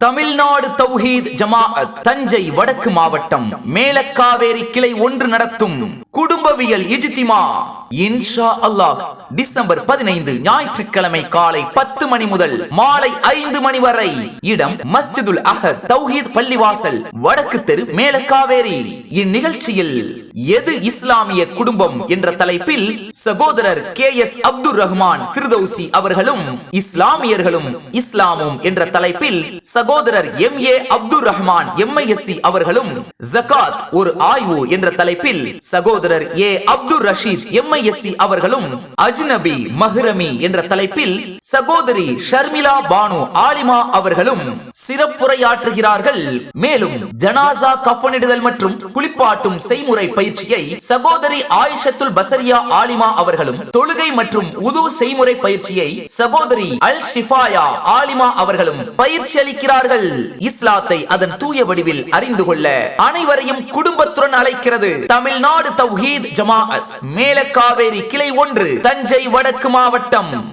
தமிழ்நாடு தௌஹீத் ஜமாஅத் தஞ்சை வடக்கு மாவட்டம் மேலக்காவேரி கிளை ஒன்று நடத்தும் குடும்பவியல் இஜித்திமா இன்ஷா அல்லாஹ் டிசம்பர் பதினைந்து ஞாயிற்றுக்கிழமை காலை பத்து மணி முதல் மாலை ஐந்து மணி வரை. இடம் மஸ்ஜிதுல் அஹத் தௌஹீத் பள்ளிவாசல் வடக்கு தெரு மேலக்காவேரி. இந்நிகழ்ச்சியில் எது இஸ்லாமிய குடும்பம் என்ற தலைப்பில் சகோதரர் கே எஸ் அப்துல் ரஹ்மான் பிர்தௌசி அவர்களும் இஸ்லாமியர்களும் இஸ்லாமும் என்ற தலைப்பில் சகோதரர் M A Abdul Rahman MISC அவர்களும் ஜகாத் ஒரு ஆய்வு என்ற தலைப்பில் சகோதரர் ஏ. அப்துல் ரஷீத் எம்ஐஎஸ்சி அவர்களும் அஜ்னபி மஹ்ரமி என்ற தலைப்பில் சகோதரி ஷர்மிளா பானு ஆலிமா அவர்களும் சிறப்புரையாற்றுகிறார்கள். மேலும் ஜனாசா கஃனிடுதல் மற்றும் குளிப்பாட்டும் செய்முறை பயிற்சியை சகோதரி ஆயிஷத்துல் பசரியா ஆலிமா அவர்களும் தொழுகை மற்றும் உது செய்முறை பயிற்சியை சகோதரி அல் ஷிஃபாயா ஆலிமா அவர்களும் பயிற்சி அளிக்கிறார்கள் இஸ்லாத்தை அதன் தூய வடிவில் அறிந்து கொள்ள அனைவரையும் குடும்பத்துடன் அழைக்கிறது தமிழ்நாடு தௌஹீத் ஜமாஅத். மேலக்காவேரி கிளை ஒன்று தஞ்சை வடக்கு மாவட்டம்